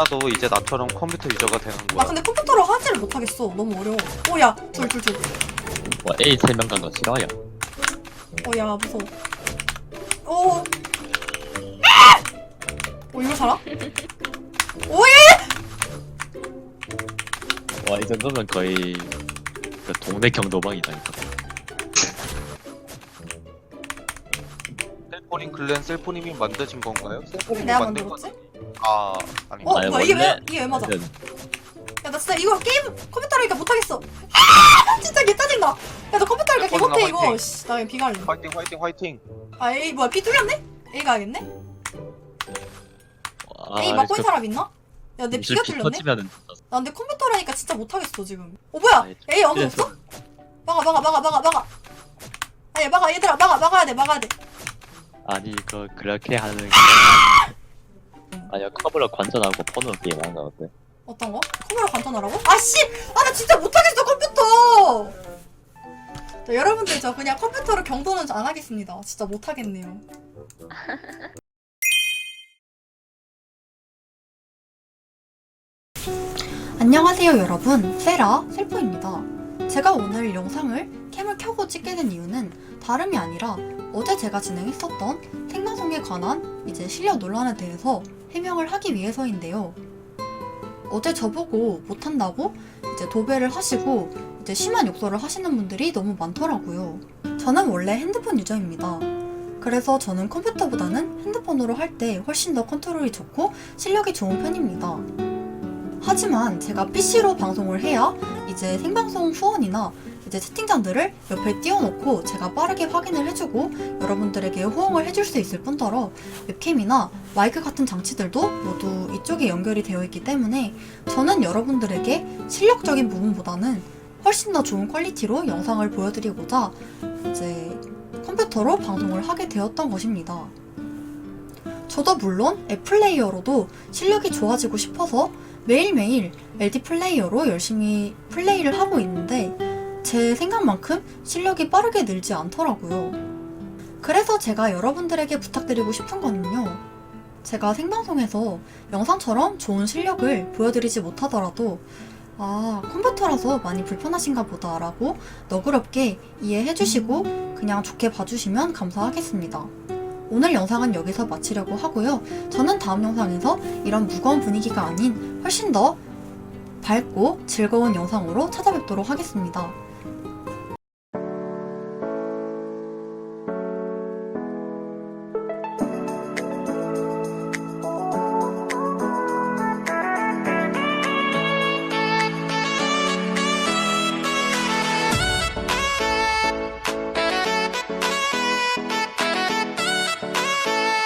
나도 이제 나처럼 컴퓨터 유저가 되는 나 거야. 근데 컴퓨터로 하지를 못하겠어. 너무 어려워. 오야, 둘, 둘, 둘. 와 A 세 명 간 거 싫어요. 어야 무서워. 오. 오 이거 살아? 오예! 와 이 정도면 거의 그 동네 경도방이다니까. 셀포님 클랜 셀포님이 만드신 건가요? 셀포님이 내가 만든 만들었지? 건 아, 아니. 어, 뭐야 이게 왜 이게 왜 맞아? 야 나 진짜 이거 게임 컴퓨터로니까 못하겠어. 아 진짜 개 짜증나. 야 나 컴퓨터로니까 개 못해 이거. 화이팅. 씨, 나 그냥 비 갈래. 화이팅 화이팅 화이팅. 아 A 뭐야 B 뚫렸네? A 가야겠네? 아, A 저- 있는 사람 있나? 야내피 뚫렸네? 터지면은 나 근데 컴퓨터라니까 진짜 못하겠어 지금. 어 뭐야? 아이, A 그래서- 없어? 막아 막아 막아 막아 막아. 아얘 막아 얘들아 막아 막아야 돼 막아야 돼. 아니 그 그렇게 하는 게 아니야 커브로 관전하고 폰으로 게임 하는 거 어때? 어떤 거? 컴퓨터 간단하라고? 아씨! 아 나 진짜 못하겠어 컴퓨터! 자, 여러분들 저 그냥 컴퓨터로 경도는 안 하겠습니다. 진짜 못하겠네요. 안녕하세요 여러분 세라 셀프입니다. 제가 오늘 영상을 캠을 켜고 찍게 된 이유는 다름이 아니라 어제 제가 진행했었던 생 방송에 관한 이제 실력 논란에 대해서 해명을 하기 위해서인데요. 어제 저보고 못한다고 이제 도배를 하시고 이제 심한 욕설을 하시는 분들이 너무 많더라고요. 저는 원래 핸드폰 유저입니다. 그래서 저는 컴퓨터보다는 핸드폰으로 할 때 훨씬 더 컨트롤이 좋고 실력이 좋은 편입니다. 하지만 제가 PC로 방송을 해야 이제 생방송 후원이나 이제 채팅창들을 옆에 띄워놓고 제가 빠르게 확인을 해주고 여러분들에게 호응을 해줄 수 있을 뿐더러 웹캠이나 마이크 같은 장치들도 모두 이쪽에 연결이 되어 있기 때문에 저는 여러분들에게 실력적인 부분보다는 훨씬 더 좋은 퀄리티로 영상을 보여드리고자 이제 컴퓨터로 방송을 하게 되었던 것입니다. 저도 물론 앱 플레이어로도 실력이 좋아지고 싶어서 매일매일 LD 플레이어로 열심히 플레이를 하고 있는데 제 생각만큼 실력이 빠르게 늘지 않더라고요. 그래서 제가 여러분들에게 부탁드리고 싶은 거는요. 제가 생방송에서 영상처럼 좋은 실력을 보여드리지 못하더라도 아, 컴퓨터라서 많이 불편하신가 보다라고 너그럽게 이해해 주시고 그냥 좋게 봐주시면 감사하겠습니다. 오늘 영상은 여기서 마치려고 하고요. 저는 다음 영상에서 이런 무거운 분위기가 아닌 훨씬 더 밝고 즐거운 영상으로 찾아뵙도록 하겠습니다.